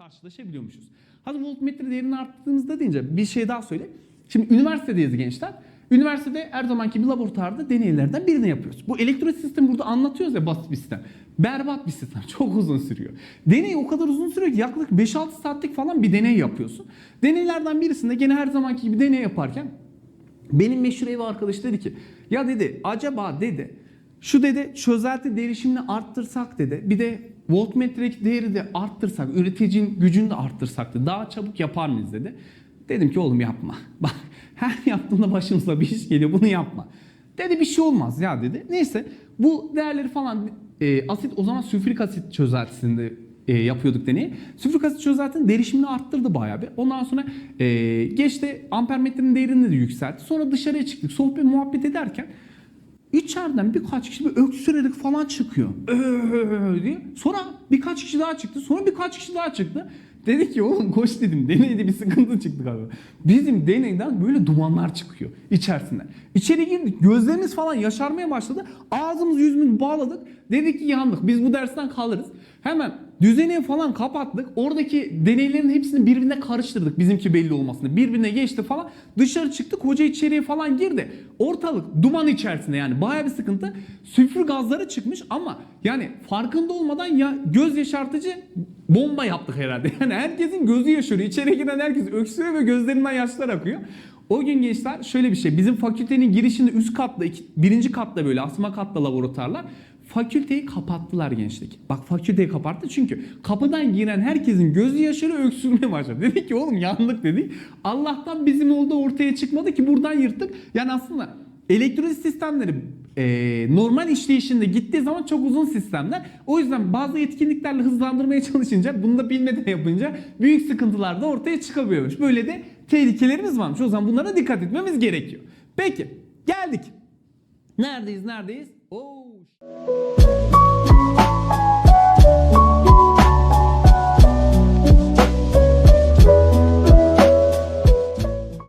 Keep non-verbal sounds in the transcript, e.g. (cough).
karşılaşabiliyormuşuz. Hadi voltmetre değerini arttırdığımızda deyince bir şey daha söyle. Şimdi üniversitedeyiz gençler. Üniversitede her zamanki bir laboratuvarda deneylerden birini yapıyoruz. Bu elektro sistemi burada anlatıyoruz ya basit bir sistem. Berbat bir sistem. (laughs) Çok uzun sürüyor. Deney o kadar uzun sürüyor ki yaklaşık 5-6 saatlik falan bir deney yapıyorsun. Deneylerden birisinde gene her zamanki gibi deney yaparken benim meşhur ev arkadaş dedi ki ya dedi acaba dedi şu dedi çözelti derişimini arttırsak dedi bir de voltmetredeki değeri de arttırsak üreticinin gücünü de arttırsak dedi daha çabuk yapar mıyız dedi. Dedim ki oğlum yapma. (laughs) Bak her yaptığında başımıza bir iş geliyor bunu yapma. Dedi bir şey olmaz ya dedi. Neyse bu değerleri falan e, asit o zaman sülfürik asit çözeltisinde e, yapıyorduk deneyi. Sülfürik asit çözeltinin derişimini arttırdı bayağı bir. Ondan sonra e, geçti ampermetrenin değerini de yükseltti. Sonra dışarıya çıktık. Sohbet muhabbet ederken içeriden birkaç kişi bir öksürerek falan çıkıyor. Öööö diye. Sonra birkaç kişi daha çıktı. Sonra birkaç kişi daha çıktı. Dedi ki oğlum koş dedim deneyde bir sıkıntı çıktı galiba. Bizim deneyden böyle dumanlar çıkıyor içerisinden. İçeri girdik gözlerimiz falan yaşarmaya başladı. Ağzımız yüzümüzü bağladık. Dedik ki yandık biz bu dersten kalırız. Hemen düzeni falan kapattık. Oradaki deneylerin hepsini birbirine karıştırdık bizimki belli olmasını. Birbirine geçti falan. Dışarı çıktık hoca içeriye falan girdi. Ortalık duman içerisinde yani baya bir sıkıntı. Sülfür gazları çıkmış ama yani farkında olmadan ya göz yaşartıcı bomba yaptık herhalde. (laughs) Yani herkesin gözü yaşarıyor. İçeri giren herkes öksürüyor ve gözlerinden yaşlar akıyor. O gün gençler şöyle bir şey. Bizim fakültenin girişinde üst katta, iki, birinci katta böyle asma katta laboratuvarlar. Fakülteyi kapattılar gençlik. Bak fakülteyi kapattı çünkü kapıdan giren herkesin gözü yaşarı öksürmeye başladı. (laughs) Dedik ki oğlum yandık dedik. Allah'tan bizim oldu ortaya çıkmadı ki buradan yırttık. Yani aslında elektrolit sistemleri e, normal işleyişinde gittiği zaman çok uzun sistemler. O yüzden bazı etkinliklerle hızlandırmaya (laughs) çalışınca bunu da bilmeden yapınca büyük sıkıntılar da ortaya çıkabiliyormuş. Böyle de tehlikelerimiz varmış. O zaman bunlara dikkat etmemiz gerekiyor. Peki geldik. Neredeyiz neredeyiz? Oo.